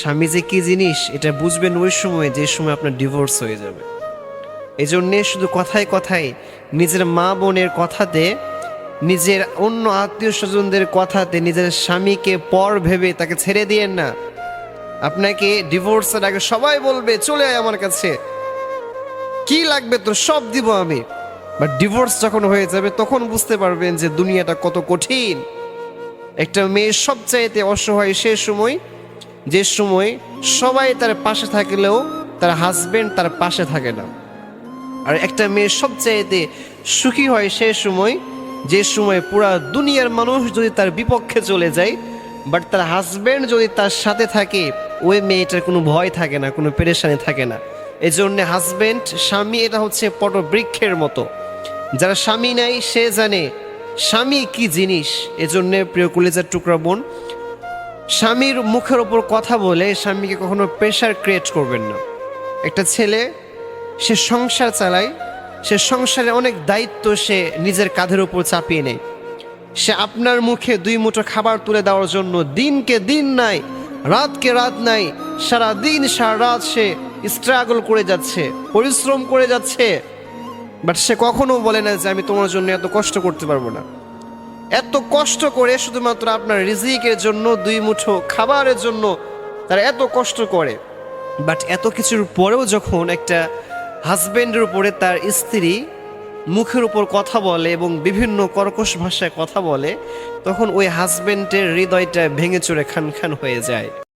স্বামী যে কি জিনিস, এটা বুঝবেন ওই সময় যে সময় আপনার ডিভোর্স হয়ে যাবে। এই জন্যে শুধু কথায় কথায় নিজের মা বোনের কথাতে, নিজের অন্য আত্মীয় স্বজনদের কথাতে, নিজের স্বামীকে পর ভেবে তাকে ছেড়ে দিয়েন না। আপনাকে ডিভোর্সের আগে সবাই বলবে, চলে আয় আমার কাছে। কি লাগবে তোর সব দিব আমি। বাট ডিভোর্স যখন হয়ে যাবে, তখন বুঝতে পারবেন যে দুনিয়াটা কত কঠিন। একটা মেয়ের সবচাইতে অসহায় সে সময় যে সময় সবাই তার পাশে থাকলেও তার হাজবেন্ড তার পাশে থাকে না। আর একটা মেয়ে সবচাইতে সুখী হয় সে সময়, যে সময় পুরা দুনিয়ার মানুষ যদি তার বিপক্ষে চলে যায় বাট তার হাজবেন্ড যদি তার সাথে থাকে, ওই মেয়েটার কোনো ভয় থাকে না, কোনো পেরেশানি থাকে না। এই জন্য হাজবেন্ড স্বামী এটা হচ্ছে পটবৃক্ষের মতো। যারা স্বামী নাই, সে জানে স্বামী কি জিনিস। এজন্য প্রিয় কলেজের টুকরা বোন স্বামীর মুখের ওপর কথা বলে স্বামীকে কখনো প্রেশার ক্রিয়েট করবেন না। একটা ছেলে, সে সংসার চালায়, সে সংসারে অনেক দায়িত্ব সে নিজের কাঁধের উপর চাপিয়ে নেয়। সে আপনার মুখে দুই মুঠো খাবার তুলে দেওয়ার জন্য দিনকে দিন নাই, রাতকে রাত নাই সারা দিন সারা রাত সে স্ট্রাগল করে যাচ্ছে, পরিশ্রম করে যাচ্ছে। বাট সে কখনো বলে না যে আমি তোমার জন্য এত কষ্ট করতে পারব না। এত কষ্ট করে শুধুমাত্র আপনার রিজিকের জন্য, দুই মুঠো খাবারের জন্য তারা এত কষ্ট করে। বাট এত কিছুর পরেও যখন একটা হাজবেন্ডের উপরে তার স্ত্রী মুখের উপর কথা বলে এবং বিভিন্ন কর্কশ ভাষায় কথা বলে, তখন ওই হাজব্যান্ডের হৃদয়টা ভেঙে চড়ে খান খান হয়ে যায়।